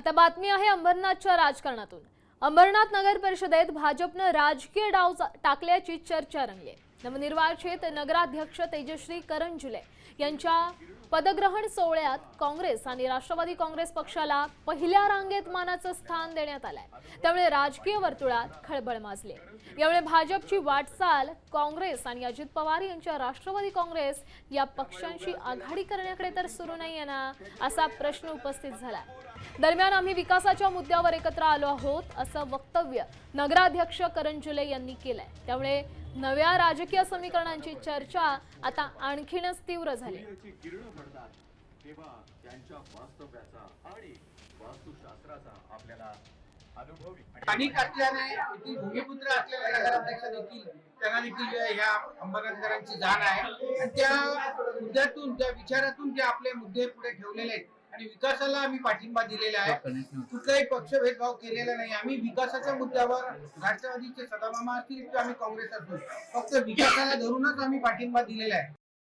आता बातमी आहे अंबरनाथच्या राजकारणातून. अंबरनाथ नगर परिषदेत भाजपनं राजकीय डाव टाकल्याची चर्चा रंगली. नवनिर्वाचित नगराध्यक्ष तेजश्री करंजुले यांच्या पदग्रहण सोहळ्यात काँग्रेस आणि राष्ट्रवादी काँग्रेस पक्षाला पहिल्या रांगेत मानाचं स्थान देण्यात आलंय. त्यामुळे राजकीय वर्तुळात खळबळ माजली. यामुळे भाजपची वाटचाल काँग्रेस आणि अजित पवार यांच्या राष्ट्रवादी काँग्रेस या पक्षांशी आघाडी करण्याकडे तर सुरू नाहीये ना असा प्रश्न उपस्थित झाला दरम्यान आम्ही विकासाच्या मुद्द्यावर एकत्र आलो आहोत असं वक्तव्य नगराध्यक्ष करंजुले यांनी केलंय. त्यामुळे नव्या राजकीय समीकरणांची चर्चा आता आणखीनच तीव्र झाली. तेव्हा त्यांच्या वास्तव्याचा आणि वास्तुशास्त्राचा आपल्याला अनुभव आणि स्थानिक असल्याने येथील भूमिपुत्र असलेल्या नगराध्यक्ष देखील त्यांना देखील ह्या अंबरनाथकरांची जाण आहे. आणि त्या मुद्द्यातून त्या विचारातून जे आपले मुद्दे पुढे ठेवलेले आहेत आणि विकासाला आम्ही पाठिंबा दिलेला आहे. कुठलाही पक्ष भेदभाव केलेला नाही. आम्ही विकासाच्या मुद्द्यावर राष्ट्रवादीचे सदामामा असतील किंवा आम्ही काँग्रेस असू फक्त विकासाला धरूनच आम्ही पाठिंबा दिलेला आहे.